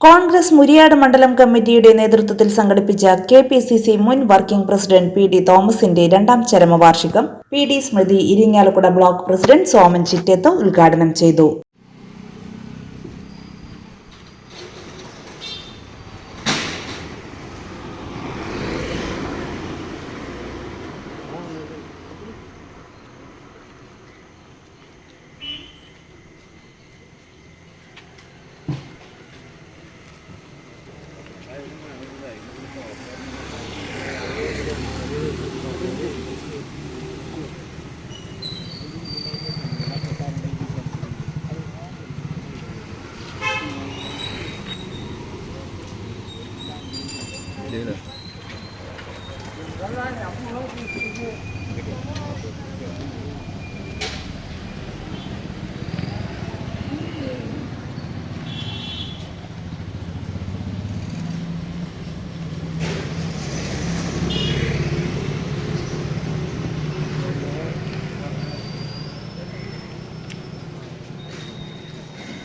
കോൺഗ്രസ് മുരിയാട് മണ്ഡലം കമ്മിറ്റിയുടെ നേതൃത്വത്തിൽ സംഘടിപ്പിച്ച കെ പി സി സി മുൻ വർക്കിംഗ് പ്രസിഡന്റ് പി ഡി തോമസിന്റെ രണ്ടാം ചരമവാർഷികം. പി ഡി സ്മൃതി ഇരിങ്ങാലക്കുട ബ്ലോക്ക് പ്രസിഡന്റ് സോമൻ ചിറ്റേത്ത് ഉദ്ഘാടനം ചെയ്തു. Đây là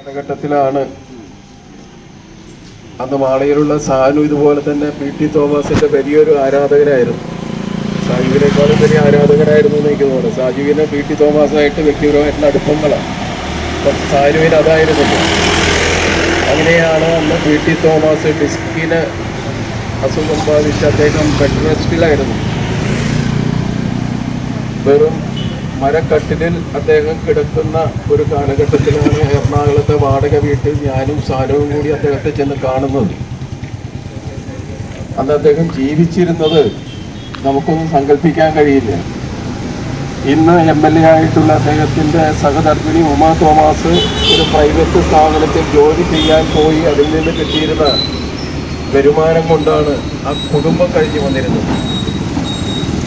കാലഘട്ടത്തിലാണ്. അന്ന് മാളയിലുള്ള സാനു ഇതുപോലെ തന്നെ പി ടി തോമസിന്റെ വലിയൊരു ആരാധകനായിരുന്നു. സാജുവിനേക്കാളും വലിയ ആരാധകനായിരുന്നു എനിക്ക് തോന്നുന്നു. സാജുവിനെ പി ടി തോമസുമായിട്ട് വ്യക്തിപരമായിട്ടുള്ള അടുപ്പങ്ങളാണ്. സാനുവിന് അതായിരുന്നില്ല അങ്ങനെയാണ് അന്ന് പി ടി തോമസ് ഡിസ്കിന് അസുഖം ബാധിച്ച് അദ്ദേഹം ബെഡ് റെസ്റ്റിലായിരുന്നു. വെറും മരക്കട്ടിലിൽ അദ്ദേഹം കിടക്കുന്ന ഒരു കാലഘട്ടത്തിലാണ് എറണാകുളത്തെ വാടക വീട്ടിൽ ഞാനും സാരവും കൂടി അദ്ദേഹത്തെ ചെന്ന് കാണുന്നത്. അന്ന് അദ്ദേഹം ജീവിച്ചിരുന്നത് നമുക്കൊന്നും സങ്കല്പിക്കാൻ കഴിയില്ല. ഇന്ന് എം എൽ എ ആയിട്ടുള്ള അദ്ദേഹത്തിന്റെ സഹധർമ്മിണി ഉമ തോമസ് ഒരു പ്രൈവറ്റ് സ്ഥാപനത്തിൽ ജോലി ചെയ്യാൻ പോയി അതിൽ നിന്ന് കിട്ടിയിരുന്ന വരുമാനം കൊണ്ടാണ് ആ കുടുംബം കഴിഞ്ഞു വന്നിരുന്നത്.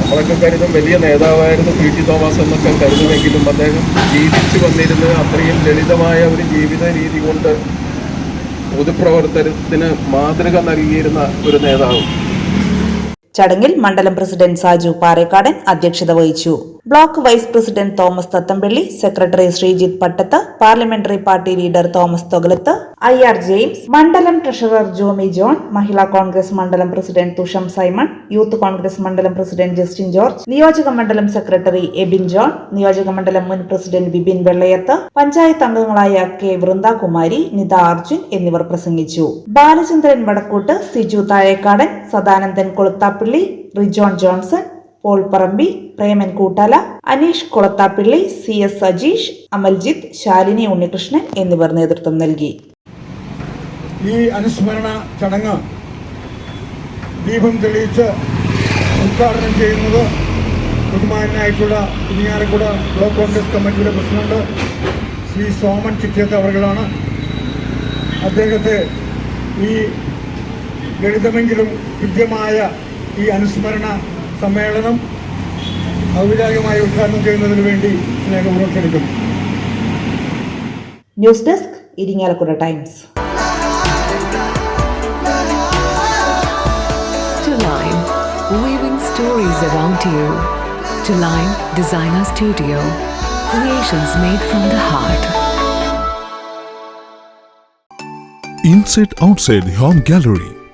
നമ്മളൊക്കെ കരുതും വലിയ നേതാവായിരുന്നു പി ടി തോമസ് എന്നൊക്കെ കരുതുമെങ്കിലും അദ്ദേഹം ജീവിച്ചു വന്നിരുന്നത് അത്രയും ലളിതമായ ഒരു ജീവിത രീതി കൊണ്ട് പൊതുപ്രവർത്തനത്തിന് മാതൃക നൽകിയിരുന്ന ഒരു നേതാവ്. ചടങ്ങിൽ മണ്ഡലം പ്രസിഡന്റ് സാജു പാറേക്കാടൻ അധ്യക്ഷത വഹിച്ചു. Block vice president Thomas Thathampally secretary Sreejith Pattath parliamentary party leader Thomas Thogalath I R James മണ്ഡലം ട്രഷറർ ജോമി ജോൺ മഹിളാ കോൺഗ്രസ് മണ്ഡലം പ്രസിഡന്റ് തുഷം സൈമൺ യൂത്ത് കോൺഗ്രസ് മണ്ഡലം പ്രസിഡന്റ് ജസ്റ്റിൻ ജോർജ് നിയോജക മണ്ഡലം സെക്രട്ടറി എബിൻ ജോൺ നിയോജക മണ്ഡലം മുൻ പ്രസിഡന്റ് ബിബിൻ വെള്ളയത്ത് പഞ്ചായത്ത് അംഗങ്ങളായ കെ വൃന്ദാകുമാരി നിത അർജുൻ എന്നിവർ പ്രസംഗിച്ചു. ബാലചന്ദ്രൻ വടക്കൂട്ട് സിജു താഴേക്കാടൻ സദാനന്ദൻ കൊളുത്താപ്പിള്ളി റിജോൺ ജോൺസൺ പോൾ പറമ്പി പ്രേമൻ കൂട്ടാല അനീഷ് കൊളത്താപ്പിള്ളി സി എസ് സജീഷ് അമൽജിത്ത് ശാലിനി ഉണ്ണികൃഷ്ണൻ എന്നിവർ നേതൃത്വം നൽകി. ഈ അനുസ്മരണ ചടങ്ങ് ദീപം തെളിയിച്ച് ഉദ്ഘാടനം ചെയ്യുന്നത് ബഹുമാനായിട്ടുള്ള കുഞ്ഞാലക്കുട ബ്ലോക്ക് കോൺഗ്രസ് കമ്മിറ്റിയുടെ പ്രസിഡന്റ് ശ്രീ സോമൻ ചിറ്റേത്ത് അവർകളാണ്. അദ്ദേഹത്തെ ഈ ലളിതമെങ്കിലും കൃത്യമായ ഈ അനുസ്മരണ സമ്മേളനം ഔപചാരികമായി ഉദ്ഘാടനം ചെയ്യുന്നതിന് വേണ്ടി സ്നേഹപൂർവം ക്ഷണിക്കുന്നു news desk Irinjalakuda times To weaving stories around you. To Line Designer Studio, creations made from the heart. Inside Outside Home gallery